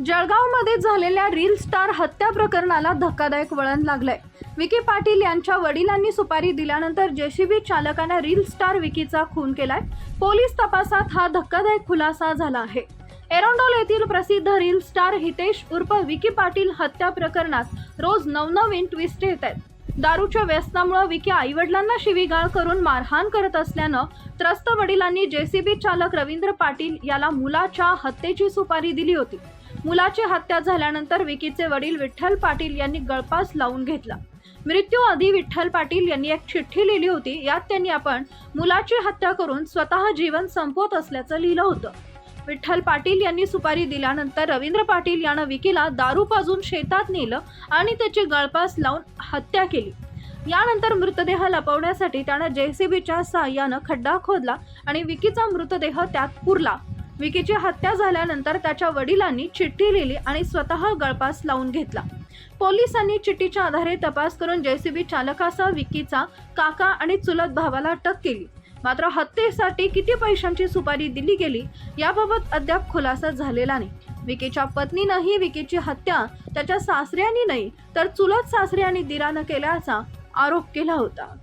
जळगावमध्ये झालेल्या reel star हत्या प्रकरणाला धक्कादायक वळण लागलंय. विकी पाटील यांच्या वडिलांनी सुपारी दिल्यानंतर जेसीबी चालकाने रील स्टार विकीचा खून केलाय. पोलीस तपासात हा धक्कादायक खुलासा झाला आहे. एरोंडोल येथील प्रसिद्ध रील स्टार हितेश उर्फ विकी पाटील हत्या प्रकरणात रोज नवनवीन ट्विस्ट येत आहेत. दारूच्या व्यसनामुळे विकी आईवडिलांना शिवीगाळ करून मारहाण करत असल्यानं त्रस्त वडिलांनी जेसीबी चालक रवींद्र पाटील याला मुलाच्या हत्येची सुपारी दिली होती. मुलाची हत्या झाल्यानंतर विकीचे वडील विठ्ठल पाटील यांनी गळपास लावून घेतला. मृत्यूआधी विठ्ठल पाटील यांनी एक चिठ्ठी लिहिली होती. यात त्यांनी आपण मुलाची हत्या करून स्वतः जीवन संपवत असल्याचं लिहिलं होतं. विठ्ठल पाटील यांनी सुपारी दिल्यानंतर रवींद्र पाटील यानं विकीला दारू पाजून शेतात नेलं आणि त्याची गळपास लावून हत्या केली. यानंतर मृतदेह लपवण्यासाठी त्यानं जेसीबीच्या सहाय्यानं खड्डा खोदला आणि विकीचा मृतदेह त्यात पुरला. विकीची हत्या झाल्यानंतर त्याच्या वडिलांनी चिठ्ठी लिहिली आणि स्वतः गळपास लावून घेतला. पोलिसांनी चिठ्ठीच्या आधारे तपास करून जेसीबी चालकासह विकीचा काका आणि चुलत भावाला अटक केली. मात्र हत्येसाठी किती पैशांची सुपारी दिली गेली याबाबत अद्याप खुलासा झालेला नाही. विकीच्या पत्नीनंही विकीची हत्या त्याच्या सासऱ्यानी नाही तर चुलत सासरे आणि दिरानं केल्याचा आरोप केला होता.